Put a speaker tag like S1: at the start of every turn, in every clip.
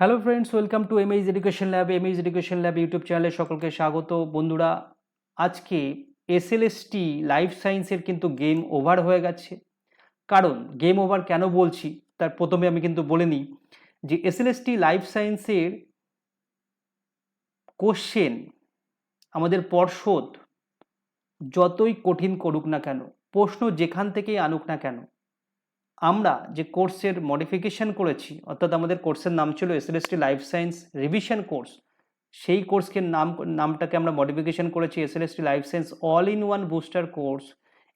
S1: Hello friends welcome to এমএইজ education lab এমএইজ education lab YouTube চ্যানেলে সকলকে স্বাগত। বন্ধুরা, আজকে এসএলএসটি লাইফ সায়েন্সের কিন্তু গেম ওভার হয়ে গেছে। কারণ গেম ওভার কেন বলছি? তার প্রথমে আমি কিন্তু বলে নিই যে এসএলএসটি লাইফ সায়েন্সের কোশ্চেন আমাদের পর্ষদ যতই কঠিন করুক না কেন, প্রশ্ন যেখান থেকেই আনুক না কেন আমরা যে কোর্সের মডিফিকেশন করেছি, অর্থাৎ আমাদের কোর্সের নাম ছিল SLST life science revision course সেই কোর্সকে নাম, নামটাকে আমরা মডিফিকেশন করেছি SLST life science all in one booster course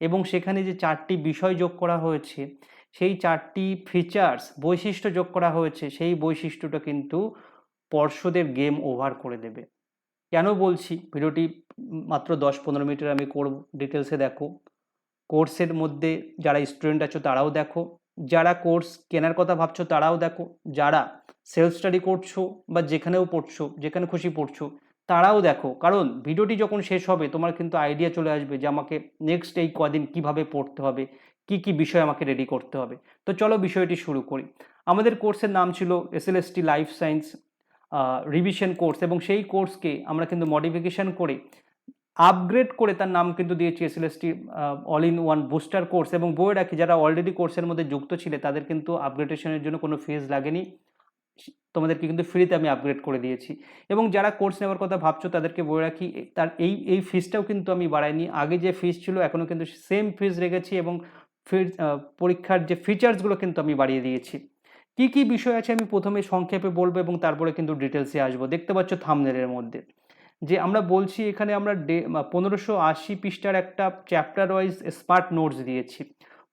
S1: এবং সেখানে যে চারটি বিষয় যোগ করা হয়েছে, সেই চারটি ফিচার্স বৈশিষ্ট্য যোগ করা হয়েছে, সেই বৈশিষ্ট্যটা কিন্তু পর্ষদের গেম ওভার করে দেবে। কেন বলছি? ভিডিওটি মাত্র দশ পনেরো মিনিটের আমি করব ডিটেলসে দেখো। কোর্সের মধ্যে যারা স্টুডেন্ট আছো তারাও দেখো। যারা কোর্স কেনার কথা ভাবছ তারাও দেখো। যারা সেলফ স্টাডি করছ বা যেখানেও পড়ছো, যেখানে খুশি পড়ছো, তারাও দেখো। কারণ ভিডিওটি যখন শেষ হবে তোমার কিন্তু আইডিয়া চলে আসবে যে আমাকে নেক্সট এই কদিন কীভাবে পড়তে হবে, কি কি বিষয় আমাকে রেডি করতে হবে। তো চলো বিষয়টি শুরু করি। আমাদের কোর্সের নাম ছিল SLST life science revision course এবং সেই কোর্সকে আমরা কিন্তু মডিফিকেশন করে আপগ্রেড করে তার নাম কিন্তু দিয়েছি SLST all in one booster course এবং বইয়ে রাখি, যারা অলরেডি কোর্সের মধ্যে যুক্ত ছিলে, তাদের কিন্তু আপগ্রেডেশনের জন্য কোনো ফিজ লাগেনি। তোমাদেরকে কিন্তু ফ্রিতে আমি আপগ্রেড করে দিয়েছি। এবং যারা কোর্স নেওয়ার কথা ভাবছ, তাদেরকে বলে রাখি তার এই এই ফিজটাও কিন্তু আমি বাড়াইনি। আগে যে ফিজ ছিল এখনও কিন্তু সেম ফিজ রেখেছি এবং পরীক্ষার যে ফিচার্সগুলো কিন্তু আমি বাড়িয়ে দিয়েছি। কি কি বিষয় আছে আমি প্রথমে সংক্ষেপে বলব এবং তারপরে কিন্তু ডিটেলসে আসব। দেখতে পাচ্ছ থামনেলের মধ্যে। যে আমরা বলছি এখানে আমরা ডে পনেরোশো আশি পৃষ্ঠার একটা চ্যাপ্টার ওয়াইজ স্মার্ট নোটস দিয়েছি।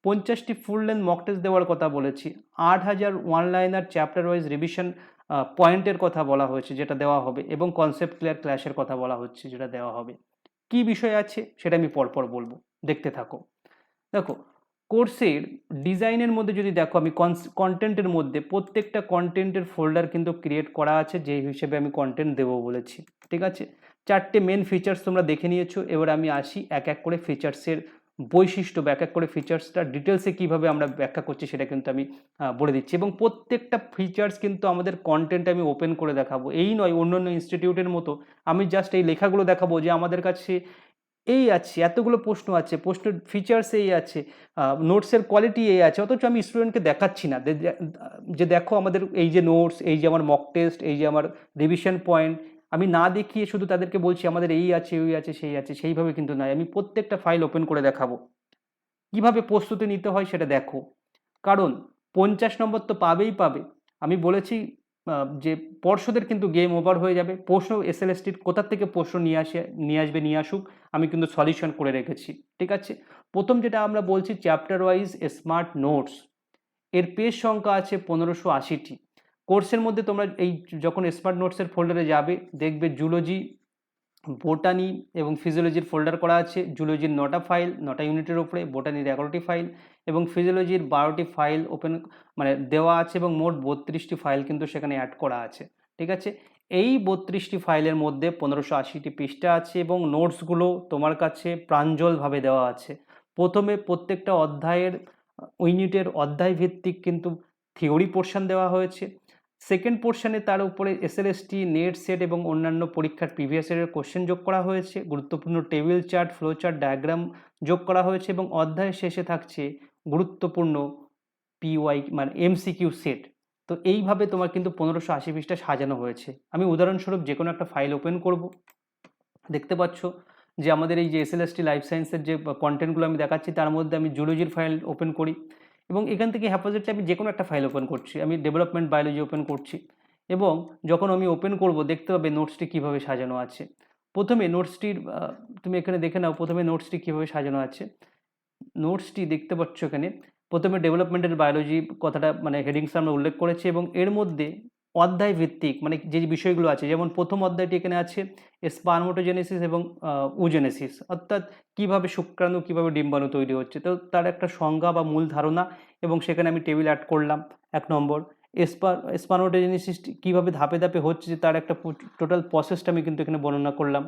S1: পঞ্চাশটি ফুল লেন্থ মক টেস্ট দেওয়ার কথা বলেছি। আট হাজার one liner chapter wise revision পয়েন্টের কথা বলা হয়েছে যেটা দেওয়া হবে এবং কনসেপ্ট ক্লিয়ার ক্লাসের কথা বলা হচ্ছে যেটা দেওয়া হবে। কি বিষয় আছে সেটা আমি পরপর বলব। দেখতে থাকো। দেখো কোর্সের ডিজাইনের মধ্যে যদি দেখো, আমি কন্টেন্টের মধ্যে প্রত্যেকটা কন্টেন্টের ফোল্ডার কিন্তু ক্রিয়েট করা আছে, যে হিসেবে আমি কন্টেন্ট দেবো বলেছি। ঠিক আছে? চারটে মেন ফিচার্স তোমরা দেখে নিয়েছো। এবার আমি আসি এক এক করে ফিচার্সের বৈশিষ্ট্য বা এক এক করে ফিচার্সটা ডিটেলসে কীভাবে আমরা ব্যাখ্যা করছি সেটা কিন্তু আমি বলে দিচ্ছি। এবং প্রত্যেকটা ফিচার্স কিন্তু আমাদের কন্টেন্ট আমি ওপেন করে দেখাবো। এই নয় অন্য অন্য ইনস্টিটিউটের মতো আমি জাস্ট এই লেখাগুলো দেখাবো যে আমাদের কাছে এই আছে, এতগুলো প্রশ্ন আছে, প্রশ্নের ফিচার্স এই আছে নোটসের কোয়ালিটি এই আছে, অথচ আমি স্টুডেন্টকে দেখাচ্ছি না। যে দেখো আমাদের এই যে নোটস এই যে আমার মক টেস্ট এই যে আমার রিভিশন পয়েন্ট আমি না দেখিয়ে শুধু তাদেরকে বলছি আমাদের এই আছে, ওই আছে, সেই আছে, সেইভাবে কিন্তু নয়, আমি প্রত্যেকটা ফাইল ওপেন করে দেখাবো। কীভাবে প্রস্তুতি নিতে হয় সেটা দেখো। কারণ পঞ্চাশ নম্বর তো পাবেই পাবে। আমি বলেছি যে পর্ষদের কিন্তু গেম ওভার হয়ে যাবে। প্রশ্ন এসএলএসটির কোথার থেকে প্রশ্ন নিয়ে আসে, নিয়ে আসবে, নিয়ে আসুক, আমি কিন্তু সলিউশন করে রেখেছি। ঠিক আছে? প্রথম যেটা আমরা বলছি চ্যাপ্টার ওয়াইজ স্মার্ট নোটস এর পেজ সংখ্যা আছে পনেরোশো আশিটি। কোর্সের মধ্যে তোমরা এই যখন স্মার্ট নোটসের ফোল্ডারে যাবে, দেখবে জুলজি বোটানি এবং ফিজিওলজির ফোল্ডার করা আছে। জুলজির নটা ফাইল নটা ইউনিটের উপরে বোটানির এগারোটি ফাইল এবং ফিজিওলজির বারোটি ফাইল ওপেন মানে দেওয়া আছে এবং মোট বত্রিশটি ফাইল কিন্তু সেখানে অ্যাড করা আছে, ঠিক আছে? এই বত্রিশটি ফাইলের মধ্যে পনেরোশো আশিটি পৃষ্ঠা আছে এবং নোটসগুলো তোমার কাছে প্রাঞ্জলভাবে দেওয়া আছে। প্রথমে প্রত্যেকটা অধ্যায়ের ইউনিটের অধ্যায় ভিত্তিক কিন্তু থিওরি পোর্শন দেওয়া হয়েছে। সেকেন্ড পোর্শনে তার উপরে এসএলএসটি নেট সেট এবং অন্যান্য পরীক্ষার প্রিভিয়াস ইয়ারের কোশ্চেন যোগ করা হয়েছে। গুরুত্বপূর্ণ table chart flow chart diagram যোগ করা হয়েছে এবং অধ্যায় শেষে থাকছে গুরুত্বপূর্ণ পিওয়াই মানে এমসিকিউ সেট তো এইভাবে তোমার কিন্তু পনেরোশো আশি পৃষ্ঠা সাজানো হয়েছে। আমি উদাহরণস্বরূপ যে কোনো একটা ফাইল ওপেন করব। দেখতে পাচ্ছ যে আমাদের এই যে এস এল এসএলএসটি লাইফ সায়েন্সের যে কন্টেন্টগুলো আমি দেখাচ্ছি, তার মধ্যে আমি জুলজির ফাইল ওপেন করি এবং এখান থেকে হ্যাপোজিটলি আমি যে কোনো একটা ফাইল ওপেন করছি। আমি ডেভেলপমেন্ট বায়োলজি ওপেন করছি এবং যখন আমি ওপেন করব, দেখতে পাবে নোটসটি কীভাবে সাজানো আছে। প্রথমে নোটসটির তুমি এখানে দেখে নাও, প্রথমে নোটসটি কীভাবে সাজানো আছে। নোটসটি দেখতে পাচ্ছ এখানে। প্রথমে ডেভেলপমেন্টের বায়োলজি কথাটা মানে হেডিংস আমরা উল্লেখ করেছি এবং এর মধ্যে অধ্যায় ভিত্তিক মানে যে বিষয়গুলো আছে, যেমন প্রথম অধ্যায়টি এখানে আছে, স্পার্মোটোজেনেসিস এবং উজেনেসিস। অর্থাৎ কীভাবে শুক্রাণু, কীভাবে ডিম্বাণু তৈরি হচ্ছে, তো তার একটা সংজ্ঞা বা মূল ধারণা এবং সেখানে আমি টেবিল অ্যাড করলাম এক নম্বর। স্পার স্পার্মোটোজেনেসিস কীভাবে ধাপে ধাপে হচ্ছে, যে তার একটা টোটাল প্রসেসটা আমি কিন্তু এখানে বর্ণনা করলাম।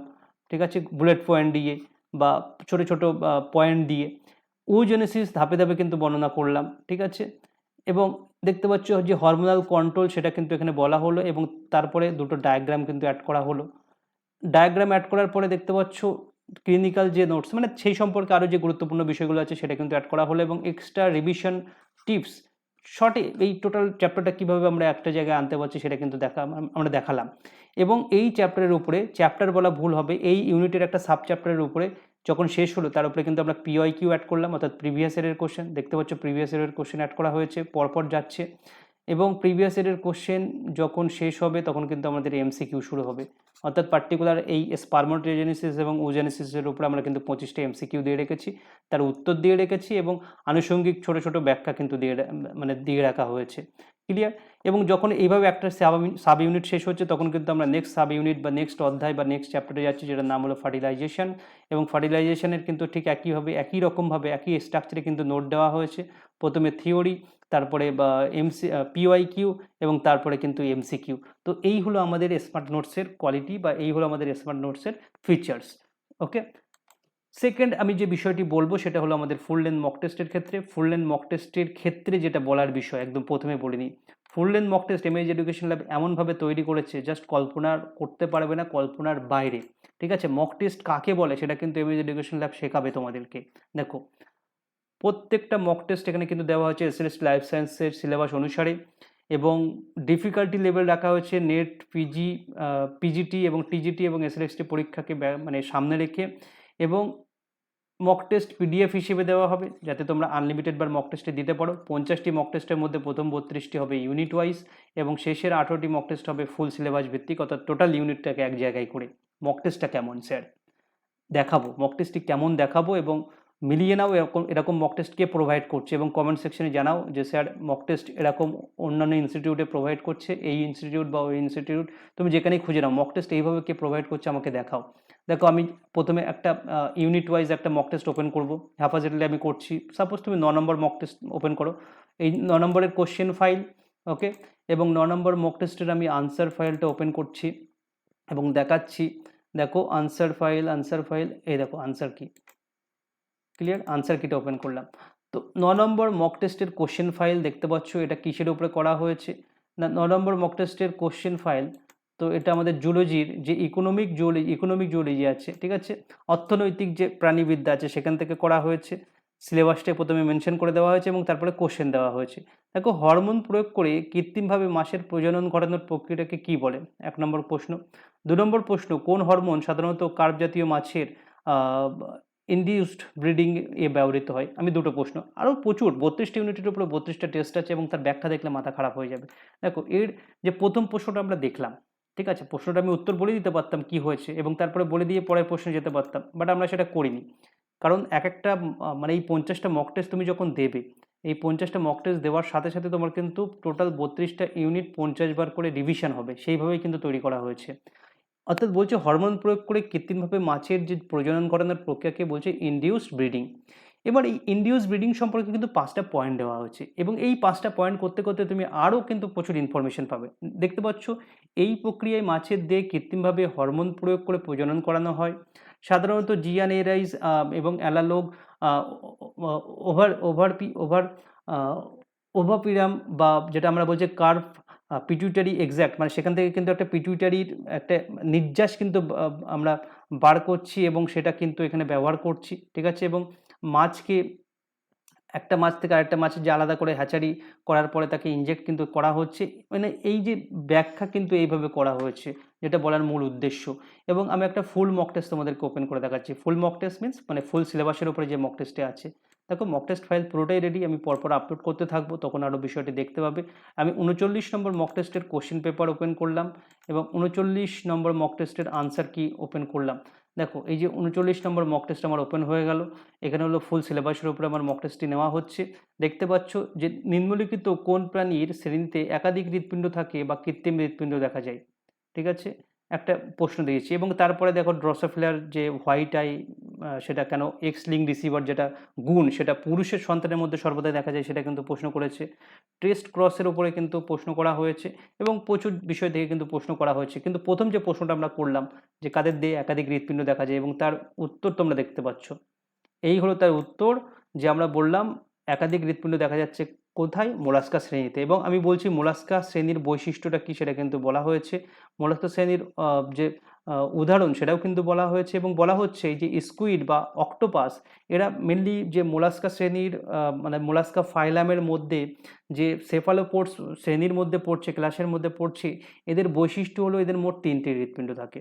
S1: ঠিক আছে? বুলেট পয়েন্ট দিয়ে বা ছোট ছোট পয়েন্ট দিয়ে। ওজেনেসিস ধাপে ধাপে কিন্তু বর্ণনা করলাম, ঠিক আছে? এবং দেখতে পাচ্ছ যে হরমোনাল কন্ট্রোল সেটা কিন্তু এখানে বলা হলো এবং তারপরে দুটো ডায়াগ্রাম কিন্তু অ্যাড করা হলো। ডায়াগ্রাম অ্যাড করার পরে দেখতে পাচ্ছ ক্লিনিক্যাল যে নোটস মানে সেই সম্পর্কে আরও যে গুরুত্বপূর্ণ বিষয়গুলো আছে সেটা কিন্তু অ্যাড করা হলো এবং এক্সট্রা রিভিশন টিপস শর্টে এই টোটাল চ্যাপ্টারটা কীভাবে আমরা একটা জায়গায় আনতে পারছি সেটা কিন্তু দেখা, আমরা দেখালাম। এবং এই চ্যাপ্টারের উপরে চ্যাপ্টার বলা ভুল হবে, এই ইউনিটের একটা সাব চ্যাপ্টারের উপরে যখন শেষ হলো, তার উপরে কিন্তু আমরা পিওয়াই কিউ অ্যাড করলাম, অর্থাৎ প্রিভিয়াস ইয়ারের কোশ্চেন দেখতে পাচ্ছ প্রিভিয়াস ইয়ারের কোশ্চেন অ্যাড করা হয়েছে, পরপর যাচ্ছে। এবং প্রিভিয়াস ইয়ারের কোশ্চেন যখন শেষ হবে, তখন কিন্তু আমাদের এমসিকিউ শুরু হবে। অর্থাৎ পার্টিকুলার এই স্পার্মোটোজেনেসিস এবং ওজেনেসিসের উপরে আমরা কিন্তু পঁচিশটা এমসিকিউ দিয়ে রেখেছি। তার উত্তর দিয়ে রেখেছি এবং আনুষঙ্গিক ছোট ছোট ব্যাখ্যা কিন্তু দিয়ে মানে দিয়ে রাখা হয়েছে। ক্লিয়ার এবং যখন এইভাবে একটা সাব ইউনিট শেষ হচ্ছে, তখন কিন্তু আমরা নেক্সট সাব ইউনিট বা নেক্সট অধ্যায় বা নেক্সট চ্যাপ্টারে যাচ্ছি, যেটার নাম হলো ফার্টিলাইজেশন এবং ফার্টিলাইজেশনের কিন্তু ঠিক একইভাবে, একই রকমভাবে, একই স্ট্রাকচারে কিন্তু নোট দেওয়া হয়েছে। প্রথমে থিওরি তারপরে, বা এমসি পিওয়াই কিউ এবং তারপরে কিন্তু এমসি কিউ তো এই হলো আমাদের স্মার্ট নোটসের কোয়ালিটি বা এই হলো আমাদের স্মার্ট নোটসের ফিচার্স ওকে সেকেন্ড আমি যে বিষয়টি বলব সেটা হলো আমাদের ফুল লেন্থ মক টেস্টের ক্ষেত্রে। ফুল লেন্থ মক টেস্টের ক্ষেত্রে যেটা বলার বিষয়, একদম প্রথমে বলিনি full length mock test এমএজ education lab এমনভাবে তৈরি করেছে জাস্ট কল্পনার করতে পারবে না, কল্পনার বাইরে। ঠিক আছে? মক টেস্ট কাকে বলে সেটা কিন্তু এমএজ এডুকেশন ল্যাব শেখাবে তোমাদেরকে। দেখো, প্রত্যেকটা মক টেস্ট এখানে কিন্তু দেওয়া হয়েছে এসএলএস লাইফ সায়েন্সের সিলেবাস অনুসারে এবং ডিফিকাল্টি লেভেল রাখা হয়েছে নেট পিজি পিজিটি এবং টিজিটি এবং এসএলএসটি পরীক্ষাকে মানে সামনে রেখে। এবং মক টেস্ট পিডিএফ হিসেবে দেওয়া হবে, যাতে তোমরা আনলিমিটেড বার মক টেস্টে দিতে পারো। পঞ্চাশটি মক টেস্টের মধ্যে প্রথম বত্রিশটি হবে ইউনিট ওয়াইজ এবং শেষের আঠেরোটি মক টেস্ট হবে ফুল সিলেবাস ভিত্তিক, অর্থাৎ টোটাল ইউনিটটাকে এক জায়গায় করে। মক টেস্টটা কেমন স্যার দেখাবো। মক টেস্টটি কেমন দেখাবো এবং মিলিয়ে নাও এরকম এরকম মক টেস্ট কে প্রোভাইড করছে এবং কমেন্ট সেকশনে জানাও যে, স্যার মক টেস্ট এরকম অন্যান্য ইনস্টিটিউটে প্রোভাইড করছে। এই ইনস্টিটিউট বা ওই ইনস্টিটিউট তুমি যেখানেই খুঁজে নাও মক টেস্ট এইভাবে কে প্রোভাইড করছে আমাকে দেখাও। দেখো, আমি প্রথমে একটা ইউনিট ওয়াইজ একটা মক টেস্ট ওপেন করব। হ্যাপাজেটলি আমি করছি। সাপোজ তুমি ন নম্বর মক টেস্ট ওপেন করো। এই ন নম্বরের কোশ্চেন ফাইল ওকে এবং ন নম্বর মক টেস্টের আমি আনসার ফাইলটা ওপেন করছি এবং দেখাচ্ছি। দেখো আনসার ফাইল আনসার ফাইল এই দেখো আনসার কি ক্লিয়ার আনসার কিটা ওপেন করলাম। তো ন নম্বর মক টেস্টের কোশ্চেন ফাইল দেখতে পাচ্ছ, এটা কিসের উপরে করা হয়েছে? না, ন নম্বর মক টেস্টের কোশ্চেন ফাইল তো এটা আমাদের জুলজির যে ইকোনমিক জুলজি ইকোনমিক জুলজি আছে, ঠিক আছে? অর্থনৈতিক যে প্রাণীবিদ্যা আছে, সেখান থেকে করা হয়েছে। সিলেবাসটাই প্রথমে মেনশন করে দেওয়া হয়েছে এবং তারপরে কোশ্চেন দেওয়া হয়েছে। দেখো হরমোন প্রয়োগ করে কৃত্রিমভাবে মাসের প্রজনন ঘটানোর প্রক্রিয়াটাকে কী বলে? এক নম্বর প্রশ্ন। দু নম্বর প্রশ্ন, কোন হরমোন সাধারণত কার্ব জাতীয় মাছের ইন্ডিউসড ব্রিডিং এ ব্যবহৃত হয়? আমি দুটো প্রশ্ন। আরও প্রচুর, বত্রিশটা ইউনিটের উপরে বত্রিশটা টেস্ট আছে এবং তার ব্যাখ্যা দেখলে মাথা খারাপ হয়ে যাবে। দেখো, এর যে প্রথম প্রশ্নটা আমরা দেখলাম ঠিক আছে? প্রশ্নটা আমি উত্তর বলে দিতে পারতাম কি হয়েছে এবং তারপরে বলে দিয়ে পরের প্রশ্নে যেতে পারতাম বাট আমরা সেটা করিনি। কারণ এক একটা মানে এই পঞ্চাশটা মক টেস্ট তুমি যখন দেবে, এই পঞ্চাশটা মক টেস্ট দেওয়ার সাথে সাথে তোমার কিন্তু টোটাল বত্রিশটা ইউনিট পঞ্চাশ বার করে রিভিশন হবে, সেইভাবেই কিন্তু তৈরি করা হয়েছে। অর্থাৎ বলছে হরমোন প্রয়োগ করে কৃত্রিমভাবে মাছের যে প্রজনন করানোর প্রক্রিয়াকে বলছে ইনডিউসড ব্রিডিং এবার এই ইনডিউস ব্রিডিং সম্পর্কে কিন্তু পাঁচটা পয়েন্ট দেওয়া হয়েছে এবং এই পাঁচটা পয়েন্ট করতে করতে তুমি আরও কিন্তু প্রচুর ইনফরমেশন পাবে। দেখতে পাচ্ছ, এই প্রক্রিয়ায় মাছের দেহে কৃত্রিমভাবে হরমোন প্রয়োগ করে প্রজনন করানো হয়। সাধারণত জিয়ানেরাইজ এবং অ্যালালোগ ওভার ওভার পি, ওভার ওভাপিরাম বা যেটা আমরা বলছি কার্ভ পিটুইটারি এক্স্যাক্ট মানে সেখান থেকে কিন্তু একটা পিটুইটারির একটা নির্যাস কিন্তু আমরা বার করছি এবং সেটা কিন্তু এখানে ব্যবহার করছি, ঠিক আছে? এবং মাছকে, একটা মাছ থেকে আরেকটা মাছের যে আলাদা করে হ্যাচারি করার পরে তাকে ইনজেক্ট কিন্তু করা হচ্ছে। মানে এই যে ব্যাখ্যা কিন্তু এইভাবে করা হয়েছে, যেটা বলার মূল উদ্দেশ্য। এবং আমি একটা ফুল মক টেস্ট তোমাদেরকে ওপেন করে দেখাচ্ছি। ফুল মক টেস্ট মিন্স মানে ফুল সিলেবাসের উপরে যে মক টেস্টে আছে। দেখো মক টেস্ট ফাইল পুরোটাই রেডি আমি পরপর আপলোড করতে থাকব, তখন আরও বিষয়টি দেখতে পাবে। আমি উনচল্লিশ নম্বর মক টেস্টের কোশ্চেন পেপার ওপেন করলাম এবং উনচল্লিশ নম্বর মক টেস্টের আনসার কি ওপেন করলাম। দেখো, এই যে উনচল্লিশ নম্বর মক টেস্ট আমার ওপেন হয়ে গেল। এখানে হলো ফুল সিলেবাসের উপরে আমার মক টেস্টটি নেওয়া হচ্ছে। দেখতে পাচ্ছ যে নিম্নলিখিত কোন প্রাণীর শ্রেণীতে একাধিক হৃৎপিণ্ড থাকে বা কৃত্রিম হৃৎপিণ্ড দেখা যায়। ঠিক আছে? একটা প্রশ্ন দিয়েছি এবং তারপরে দেখো ড্রসোফিলার যে হোয়াইট আই সেটা কেন এক্স রিসিভার যেটা গুণ, সেটা পুরুষের সন্তানের মধ্যে সর্বদা দেখা যায়, সেটা কিন্তু প্রশ্ন করেছে। টেস্ট ক্রসের উপরে কিন্তু প্রশ্ন করা হয়েছে এবং প্রচুর বিষয় থেকে কিন্তু প্রশ্ন করা হয়েছে। কিন্তু প্রথম যে প্রশ্নটা আমরা করলাম যে কাদের দিয়ে একাধিক হৃৎপিণ্ড দেখা যায় এবং তার উত্তর তোমরা দেখতে পাচ্ছ। এই হলো তার উত্তর যে আমরা বললাম একাধিক হৃৎপিণ্ড দেখা যাচ্ছে কোথায়? মোলাস্কা শ্রেণীতে। এবং আমি বলছি মোলাস্কা শ্রেণির বৈশিষ্ট্যটা কী সেটা কিন্তু বলা হয়েছে। মোলাস্কা শ্রেণির যে উদাহরণ সেটাও কিন্তু বলা হয়েছে এবং বলা হচ্ছে যে স্কুইড বা অক্টোপাস এরা মেনলি যে মোলাস্কা শ্রেণির মানে মোলাস্কা ফাইলামের মধ্যে যে সেফালোপোর্স শ্রেণির মধ্যে পড়ছে ক্লাসের মধ্যে পড়ছে, এদের বৈশিষ্ট্য হলো এদের মোট তিনটি হৃৎপিণ্ড থাকে।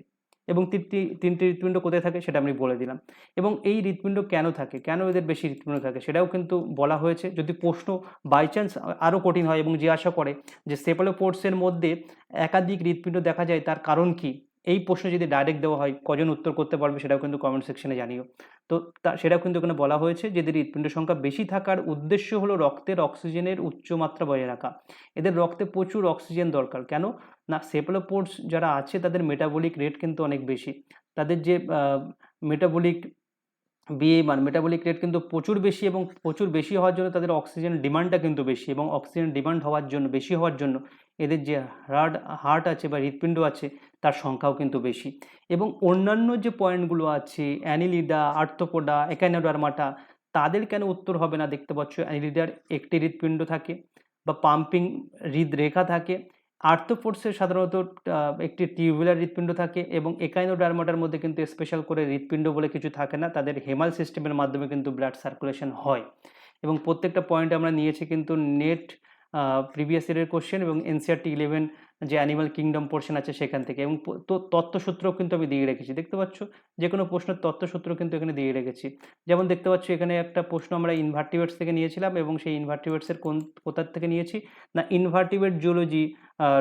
S1: এবং তিনটি তিনটি হৃৎপিণ্ড কোথায় থাকে সেটা আমি বলে দিলাম। এবং এই হৃৎপিণ্ড কেন থাকে? কেন এদের বেশি হৃৎপিণ্ড থাকে? সেটাও কিন্তু বলা হয়েছে। যদি প্রশ্ন বাই চান্স আরও কঠিন হয় এবং জিজ্ঞাসা করে যে সেপালোপোর্টসের মধ্যে একাধিক হৃৎপিণ্ড দেখা যায়, তার কারণ কি? এই প্রশ্ন যদি ডাইরেক্ট দেওয়া হয়, কজন উত্তর করতে পারবে সেটাও কিন্তু কমেন্ট সেকশনে জানিও। তো তা, সেটাও কিন্তু এখানে বলা হয়েছে যে এদের হৃৎপিণ্ড সংখ্যা বেশি থাকার উদ্দেশ্য হলো রক্তের অক্সিজেনের উচ্চ মাত্রা বজায় রাখা। এদের রক্তে প্রচুর অক্সিজেন দরকার। কেন? না সেপলোপোর্টস যারা আছে, তাদের মেটাবলিক রেট কিন্তু অনেক বেশি। তাদের যে মেটাবলিক বিএমআর মেটাবলিক রেট কিন্তু প্রচুর বেশি এবং প্রচুর বেশি হওয়ার জন্য তাদের অক্সিজেন ডিমান্ডটা কিন্তু বেশি এবং অক্সিজেন ডিমান্ড হওয়ার জন্য, বেশি হওয়ার জন্য এদের যে হার্ট হার্ট আছে বা হৃৎপিণ্ড আছে, তার সংখ্যাও কিন্তু বেশি। এবং অন্যান্য যে পয়েন্টগুলো আছে, অ্যানিলিডা আর্থোপোডা একাইনোডারমাটা, তাদের কেন উত্তর হবে না? দেখতে পাচ্ছ, অ্যানিলিডার একটি হৃৎপিণ্ড থাকে বা পাম্পিং হৃদরেখা থাকে। আর্থোপোডসের সাধারণত একটি টিউবুলার হৃৎপিণ্ড থাকে এবং একাইনোডার্মাটার মধ্যে কিন্তু স্পেশাল করে হৃৎপিণ্ড বলে কিছু থাকে না। তাদের হেমাল সিস্টেমের মাধ্যমে কিন্তু ব্লাড সার্কুলেশন হয়। এবং প্রত্যেকটা পয়েন্ট আমরা নিয়েছি কিন্তু নেট প্রিভিয়াস ইয়ারের কোশ্চেন এবং এনসিআরটি ইলেভেন যে অ্যানিমাল কিংডম পোর্শন আছে সেখান থেকে। এবং তো তত্ত্বসূত্রও কিন্তু আমি দিয়ে রেখেছি। দেখতে পাচ্ছ? যে কোনো প্রশ্নের তত্ত্বসূত্র কিন্তু এখানে দিয়ে রেখেছি। যেমন দেখতে পাচ্ছ, এখানে একটা প্রশ্ন আমরা ইনভার্টিভেটস থেকে নিয়েছিলাম এবং সেই ইনভার্টিভেটসের কোন, কোথার থেকে নিয়েছি? না ইনভার্টিভেট জিওলজি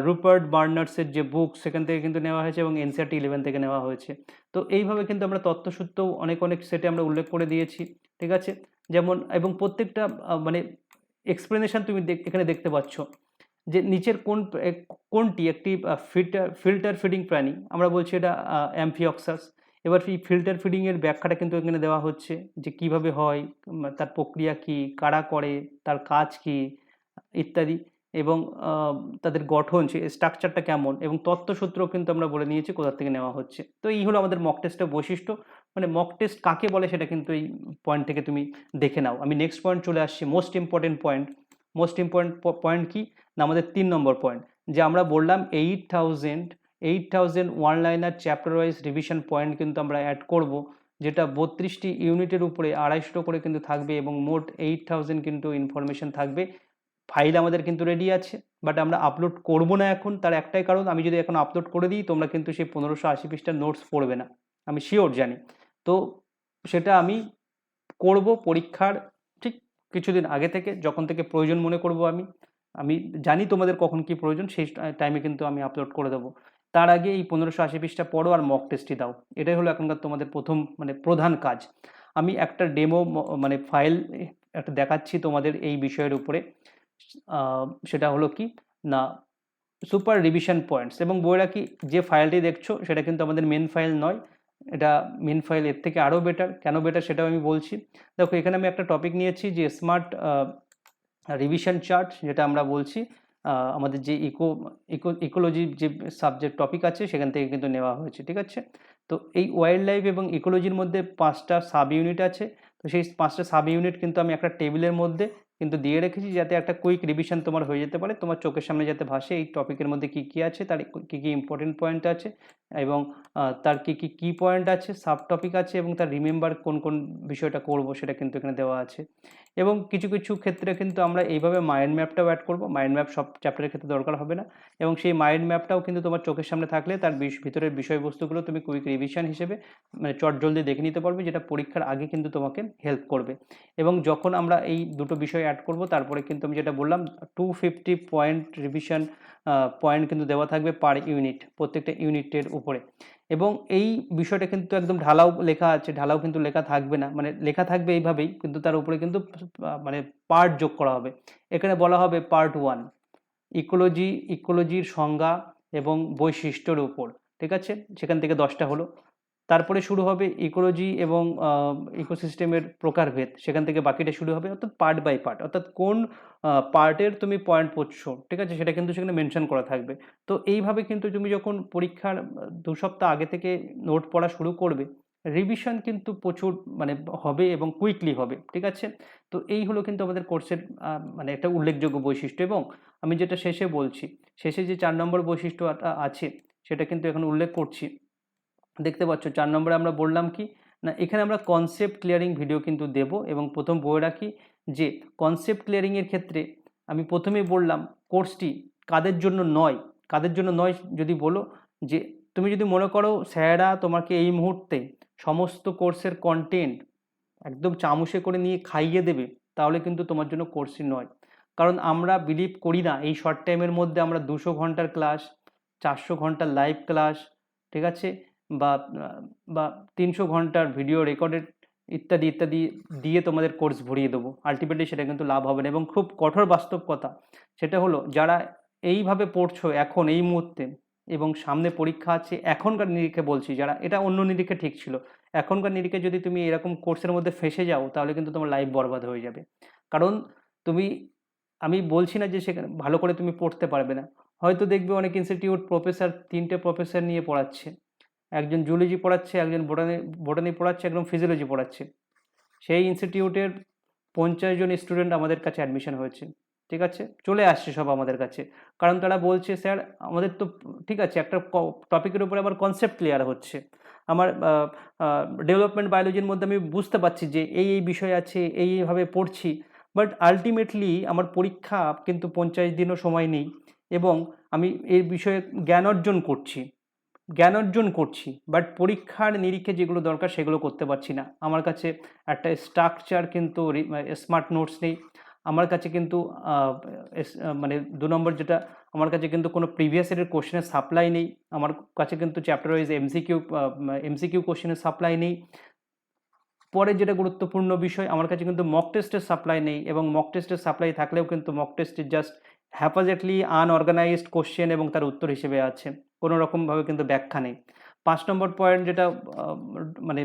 S1: রুপার্ট বার্নার্সের যে বুক, সেখান থেকে কিন্তু নেওয়া হয়েছে এবং এনসিআরটি ইলেভেন থেকে নেওয়া হয়েছে। তো এইভাবে কিন্তু আমরা তত্ত্বসূত্রও অনেক অনেক সেটে আমরা উল্লেখ করে দিয়েছি, ঠিক আছে? যেমন, এবং প্রত্যেকটা মানে এক্সপ্লেনেশন তুমি এখানে দেখতে পাচ্ছ যে নিচের কোন কোনটি একটি ফিল্টার ফিল্টার ফিডিং প্রাণী, আমরা বলছি এটা অ্যাম্ফিঅক্সাস এবার এই ফিল্টার ফিডিংয়ের ব্যাখ্যাটা কিন্তু এখানে দেওয়া হচ্ছে যে কীভাবে হয় তার প্রক্রিয়া কি, কারা করে, তার কাজ কি, ইত্যাদি। এবং তাদের গঠন, সে স্ট্রাকচারটা কেমন এবং তত্ত্বসূত্র কিন্তু আমরা বলে নিয়েছি কোথা থেকে নেওয়া হচ্ছে। তো এই হলো আমাদের মক টেস্টের বৈশিষ্ট্য। মানে মক টেস্ট কাকে বলে সেটা কিন্তু এই পয়েন্ট থেকে তুমি দেখে নাও। আমি নেক্সট পয়েন্ট চলে আসছি most important point most important point কি? না, আমাদের তিন নম্বর পয়েন্ট যে আমরা বললাম eight thousand eight thousand one liner chapter wise revision point কিন্তু আমরা অ্যাড করব, যেটা বত্রিশটি ইউনিটের উপরে আড়াইশো করে কিন্তু থাকবে এবং মোট এইট থাউজেন্ড কিন্তু ইনফরমেশন থাকবে। ফাইল আমাদের কিন্তু রেডি আছে বাট আমরা আপলোড করব না এখন। তার একটাই কারণ, আমি যদি এখন আপলোড করে দিই, তোমরা কিন্তু সেই পনেরোশো আশি পৃষ্ঠার নোটস পড়বে না। আমি শিওর জানি। তো সেটা আমি করব পরীক্ষার ঠিক কিছুদিন আগে থেকে, যখন থেকে প্রয়োজন মনে করব আমি। আমি জানি তোমাদের কখন কি প্রয়োজন, সেই টাইমে কিন্তু আমি আপলোড করে দেবো। তার আগে এই পনেরোশো আশি পৃষ্ঠা পড়ো আর মক টেস্টটি দাও। এটাই হলো এখনকার তোমাদের প্রথম মানে প্রধান কাজ। আমি একটা ডেমো মানে ফাইল একটা দেখাচ্ছি তোমাদের এই বিষয়ের উপরে। সেটা হলো কি? না সুপার রিভিশন পয়েন্টস এবং বইরা কি যে ফাইলটি দেখছ, সেটা কিন্তু আমাদের মেন ফাইল নয়। এটা মেন ফাইল এর থেকে আরও বেটার কেন বেটার সেটাও আমি বলছি। দেখো, এখানে আমি একটা টপিক নিয়েছি যে স্মার্ট রিভিশন চার্ট যেটা আমরা বলছি আমাদের যে ইকো ইকো ইকোলজি যে সাবজেক্ট টপিক আছে, সেখান থেকে কিন্তু নেওয়া হয়েছে, ঠিক আছে? তো এই ওয়াইল্ড লাইফ এবং ইকোলজির মধ্যে পাঁচটা সাব ইউনিট আছে। তো সেই পাঁচটা সাব ইউনিট কিন্তু আমি একটা টেবিলের মধ্যে কিন্তু দিয়ে রেখেছি যাতে একটা কুইক রিভিশন তোমার হয়ে যেতে পারে। তোমার চোখের সামনে যাতে ভাসে এই টপিকের মধ্যে কী কী আছে, তার কী কী ইম্পর্টেন্ট পয়েন্ট আছে এবং তার কী কী, কি পয়েন্ট আছে সাব টপিক আছে এবং তার রিমেম্বার কোন কোন বিষয়টা করব সেটা কিন্তু এখানে দেওয়া আছে। এবং কিছু কিছু ক্ষেত্রে কিন্তু আমরা এইভাবে মাইন্ড ম্যাপটাও অ্যাড করব। মাইন্ড ম্যাপ সব চ্যাপ্টারের ক্ষেত্রে দরকার হবে না। এবং সেই মাইন্ড ম্যাপটাও কিন্তু তোমার চোখের সামনে থাকলে তার ভিতরের বিষয়বস্তুগুলো তুমি কুইক রিভিশন হিসেবে মানে চট জলদি দেখে নিতে পারবে, যেটা পরীক্ষার আগে কিন্তু তোমাকে হেল্প করবে। এবং যখন আমরা এই দুটো বিষয় অ্যাড করব। তারপরে কিন্তু আমি যেটা বললাম two fifty point revision point কিন্তু দেওয়া থাকবে পার ইউনিট প্রত্যেকটা ইউনিটের উপরে। এবং এই বিষয়টা কিন্তু একদম ঢালাও লেখা আছে, ঢালাও কিন্তু লেখা থাকবে না। মানে লেখা থাকবে এইভাবেই, কিন্তু তার উপরে কিন্তু মানে পার্ট যোগ করা হবে। এখানে বলা হবে পার্ট ওয়ান ইকোলজি ইকোলজির সংজ্ঞা এবং বৈশিষ্ট্যের উপর। ঠিক আছে? সেখান থেকে দশটা হলো। তারপরে শুরু হবে ইকোলজি এবং ইকোসিস্টেমের প্রকারভেদ। সেখান থেকে বাকিটা শুরু হবে অর্থাৎ পার্ট বাই পার্ট অর্থাৎ কোন পার্টের তুমি পয়েন্ট পড়ছো, ঠিক আছে? সেটা কিন্তু সেখানে মেনশন করা থাকবে। তো এইভাবে কিন্তু তুমি যখন পরীক্ষার দু সপ্তাহ আগে থেকে নোট পড়া শুরু করবে রিভিশন কিন্তু প্রচুর মানে হবে এবং কুইকলি হবে, ঠিক আছে? তো এই হলো কিন্তু আমাদের কোর্সের মানে একটা উল্লেখযোগ্য বৈশিষ্ট্য এবং আমি যেটা শেষে বলছি, শেষে যে চার নম্বর বৈশিষ্ট্যটা আছে, সেটা কিন্তু এখন উল্লেখ করছি। দেখতে পাচ্ছ, চার নম্বরে আমরা বললাম কি, না, এখানে আমরা কনসেপ্ট ক্লিয়ারিং ভিডিও কিন্তু দেব এবং প্রথম বলে রাখি যে কনসেপ্ট ক্লিয়ারিংয়ের ক্ষেত্রে আমি প্রথমেই বললাম কোর্সটি কাদের জন্য নয়। কাদের জন্য নয় যদি বলো যে, তুমি যদি মনে করো স্যারেরা তোমাকে এই মুহূর্তে সমস্ত কোর্সের কন্টেন্ট একদম চামচে করে নিয়ে খাইয়ে দেবে, তাহলে কিন্তু তোমার জন্য কোর্সই নয়। কারণ আমরা বিলিভ করি না, এই শর্ট টাইমের মধ্যে আমরা দুশো ঘণ্টার ক্লাস চারশো ঘণ্টার লাইভ ক্লাস ঠিক আছে? বা বা তিনশো ঘণ্টার ভিডিও রেকর্ডেড ইত্যাদি ইত্যাদি দিয়ে তোমাদের কোর্স ভরিয়ে দেবো। আলটিমেটলি সেটা কিন্তু লাভ হবে না এবং খুব কঠোর বাস্তব কথা সেটা হলো যারা এইভাবে পড়ছো এখন, এই মুহূর্তে এবং সামনে পরীক্ষা আছে, এখনকার নিরিখে বলছি যারা, এটা অন্য নিরিখে ঠিক ছিল। এখনকার নিরিখে যদি তুমি এরকম কোর্সের মধ্যে ফেসে যাও, তাহলে কিন্তু তোমার লাইফ বরবাদ হয়ে যাবে। কারণ তুমি, আমি বলছি না যে সেখানে ভালো করে তুমি পড়তে পারবে না। হয়তো দেখবে অনেক ইনস্টিটিউট প্রফেসর তিনটে প্রফেসর নিয়ে পড়াচ্ছে। একজন জুলজি পড়াচ্ছে, একজন বোটানি বোটানি পড়াচ্ছে, একজন ফিজিওলজি পড়াচ্ছে। সেই ইনস্টিটিউটের পঞ্চাশ জন স্টুডেন্ট আমাদের কাছে অ্যাডমিশন হয়েছে, ঠিক আছে? চলে আসছে সব আমাদের কাছে। কারণ তারা বলছে, স্যার, আমাদের তো, ঠিক আছে, একটা টপিকের উপরে আবার কনসেপ্ট ক্লিয়ার হচ্ছে। আমার ডেভেলপমেন্ট বায়োলজির মধ্যে আমি বুঝতে পারছি যে এই এই বিষয় আছে, এই, এইভাবে পড়ছি। বাট আলটিমেটলি আমার পরীক্ষা কিন্তু পঞ্চাশ দিনও সময় নেই এবং আমি এই বিষয়ে জ্ঞান অর্জন করছি। জ্ঞান অর্জন করছি বাট পরীক্ষার নিরীক্ষে যেগুলো দরকার সেগুলো করতে পারছি না। আমার কাছে একটা স্ট্রাকচার কিন্তু স্মার্ট নোটস নেই। আমার কাছে কিন্তু মানে দু নম্বর যেটা, আমার কাছে কিন্তু কোনো প্রিভিয়াস ইয়ারের কোশ্চেনের সাপ্লাই নেই। আমার কাছে কিন্তু চ্যাপ্টার ওয়াইজ এমসিকিউ এমসিকিউ কোশ্চেনের সাপ্লাই নেই। পরে যেটা গুরুত্বপূর্ণ বিষয়, আমার কাছে কিন্তু মক টেস্টের সাপ্লাই নেই এবং মক টেস্টের সাপ্লাই থাকলেও কিন্তু মক টেস্টের জাস্ট হ্যাপাজেটলি আনঅর্গানাইজড কোশ্চেন এবং তার উত্তর হিসেবে আছে। কোনো রকমভাবে কিন্তু ব্যাখ্যা নেই। পাঁচ নম্বর পয়েন্ট যেটা মানে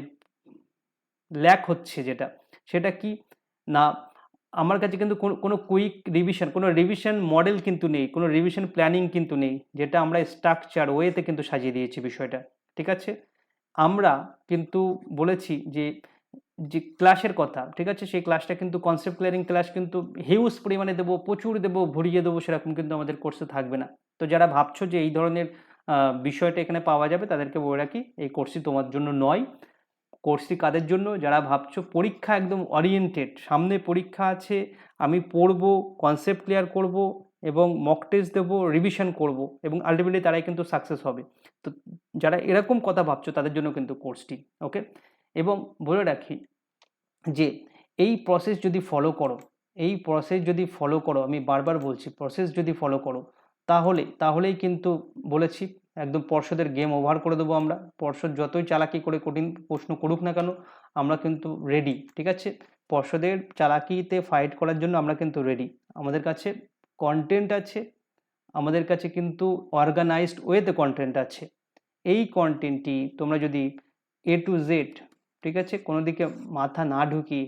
S1: ল্যাক হচ্ছে যেটা, সেটা কি? না, আমার কাছে কিন্তু কোনো কুইক রিভিশন কোনো রিভিশন মডেল কিন্তু নেই, কোনো রিভিশন প্ল্যানিং কিন্তু নেই, যেটা আমরা স্ট্রাকচার ওয়েতে কিন্তু সাজিয়ে দিয়েছি বিষয়টা, ঠিক আছে? আমরা কিন্তু বলেছি যে যে ক্লাসের কথা, ঠিক আছে? সেই ক্লাসটা কিন্তু কনসেপ্ট ক্লিয়ারিং ক্লাস কিন্তু হিউজ পরিমাণে দেবো, প্রচুর দেবো, ভরিয়ে দেবো, সেরকম কিন্তু আমাদের কোর্সে থাকবে না। তো যারা ভাবছ যে এই ধরনের বিষয়টা এখানে পাওয়া যাবে, তাদেরকে বলে রাখি, এই কোর্সটি তোমার জন্য নয়। কোর্সটি কাদের জন্য? যারা ভাবছ পরীক্ষা একদম ওরিয়েন্টেড সামনে পরীক্ষা আছে, আমি পড়ব কনসেপ্ট ক্লিয়ার করব এবং মক টেস্ট দেবো রিভিশন করব এবং আলটিমেটলি তারাই কিন্তু সাকসেস হবে। তো যারা এরকম কথা ভাবছ, তাদের জন্য কিন্তু কোর্সটি ওকে এবং বলে রাখি যে এই প্রসেস যদি ফলো করো, এই প্রসেস যদি ফলো করো, আমি বারবার বলছি প্রসেস যদি ফলো করো, তাহলে, তাহলেই কিন্তু বলেছি একদম পর্ষদের গেম ওভার করে দেবো আমরা। পর্ষদ যতই চালাকি করে কঠিন প্রশ্ন করুক না কেন, আমরা কিন্তু রেডি ঠিক আছে? পর্ষদের চালাকিতে ফাইট করার জন্য আমরা কিন্তু রেডি আমাদের কাছে কন্টেন্ট আছে, আমাদের কাছে কিন্তু অর্গানাইজড ওয়েতে কন্টেন্ট আছে। এই কন্টেন্টটি তোমরা যদি এ টু জেড ঠিক আছে? কোনো দিকে মাথা না ঢুকিয়ে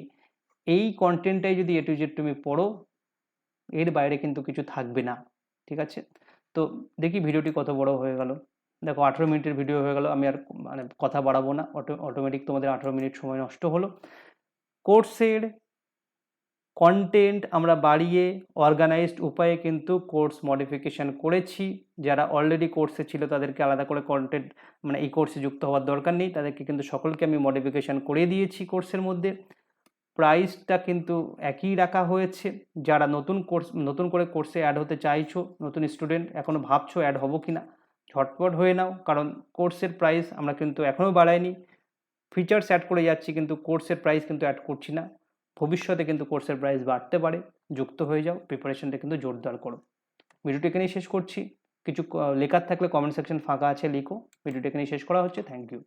S1: এই কন্টেন্টটাই যদি এ টু জেড তুমি পড়ো, এর বাইরে কিন্তু কিছু থাকবে না, ঠিক আছে? তো দেখি ভিডিওটি কত বড় হয়ে গেল। দেখো, আঠেরো মিনিটের ভিডিও হয়ে গেল, আমি আর মানে কথা বাড়াবো না। অটো অটোমেটিক তোমাদের আঠেরো মিনিট সময় নষ্ট হলো। কোর্সের কন্টেন্ট আমরা বাড়িয়ে অর্গানাইজড উপায়ে কিন্তু কোর্স মডিফিকেশান করেছি। যারা অলরেডি কোর্সে ছিল তাদেরকে আলাদা করে কন্টেন্ট মানে এই কোর্সে যুক্ত হওয়ার দরকার নেই। তাদেরকে কিন্তু সকলকে আমি মডিফিকেশান করে দিয়েছি কোর্সের মধ্যে। প্রাইসটা কিন্তু একই রাখা হয়েছে। যারা নতুন কোর্স নতুন করে কোর্সে অ্যাড হতে চাইছো, নতুন স্টুডেন্ট এখনও ভাবছ অ্যাড হব কি না ঝটপট হয়ে নাও। কারণ কোর্সের প্রাইস আমরা কিন্তু এখনও বাড়াইনি। ফিচার্স অ্যাড করে যাচ্ছি কিন্তু কোর্সের প্রাইস কিন্তু অ্যাড করছি না। ভবিষ্যতে কিন্তু কোর্সের প্রাইস বাড়তে পারে, যুক্ত হয়ে যাও প্রিপারেশনটা কিন্তু জোরদার করো। ভিডিওটি এখানেই শেষ করছি। কিছু লেখার থাকলে কমেন্ট সেকশন ফাঁকা আছে, লিখো। ভিডিওটি এখানেই শেষ করা হচ্ছে। Thank you